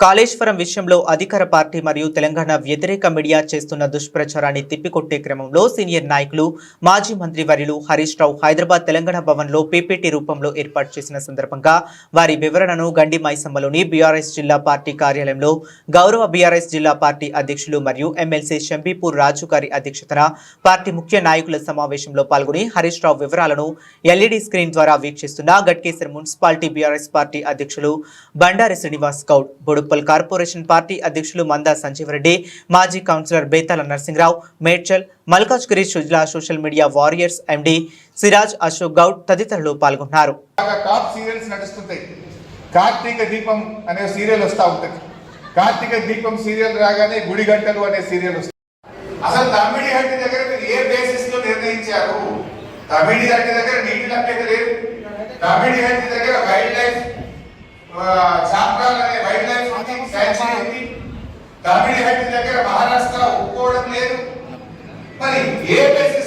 కాళేశ్వరం విషయంలో అధికార పార్టీ మరియు తెలంగాణ వ్యతిరేక మీడియా చేస్తున్న దుష్ప్రచారాన్ని తిప్పికొట్టే క్రమంలో సీనియర్ నాయకులు మాజీ మంత్రి వర్యులు హరీష్ రావు హైదరాబాద్ తెలంగాణ భవన్లో పీపీటీ రూపంలో ఏర్పాటు చేసిన సందర్భంగా వారి వివరణను గండి మైసమ్మలోని బీఆర్ఎస్ జిల్లా పార్టీ కార్యాలయంలో గౌరవ బీఆర్ఎస్ జిల్లా పార్టీ అధ్యక్షులు మరియు ఎమ్మెల్సీ షంపీపూర్ రాజు గారి అధ్యక్షతన పార్టీ ముఖ్య నాయకుల సమావేశంలో పాల్గొని హరీష్ రావు వివరాలను ఎల్ఈడీ స్క్రీన్ ద్వారా వీక్షిస్తున్న గట్కేసర్ మున్సిపాలిటీ బీఆర్ఎస్ పార్టీ అధ్యక్షులు బండారి శ్రీనివాస్ గౌడ్ బొడుప్పల్ కార్పొరేషన్ పార్టీ అధ్యక్షులు మందా సంజీవరెడ్డి మాజీ కౌన్సిలర్ బేతాల నరసింహరావు మేడ్చల్ మల్కాజ్గిరి జిల్లా social media warriors MD Siraj Ashok Goud తదితరులు పాల్గొన్నారు. కార్తీక దీపం అనే సీరియల్ వస్తూ ఉంటుంది. కార్తీక దీపం సీరియల్ రాగానే గుడి గంటలు అనే సీరియల్ వస్తుంది అసలు తమిళి హట్టి దగ్గర మీరు ఏ బేసిస్లో నిర్ణయించారు? తమిళి హట్టి దగ్గర నీటి లభ్యత లేదు. తమిళి హట్టి దగ్గర వైల్డ్ లైఫ్ చాప్రాల్ అనే వైల్డ్ లైఫ్ ఉంది దగ్గర మహారాష్ట్ర ఒప్పుకోవడం లేదు. మరి ఏ బేసిస్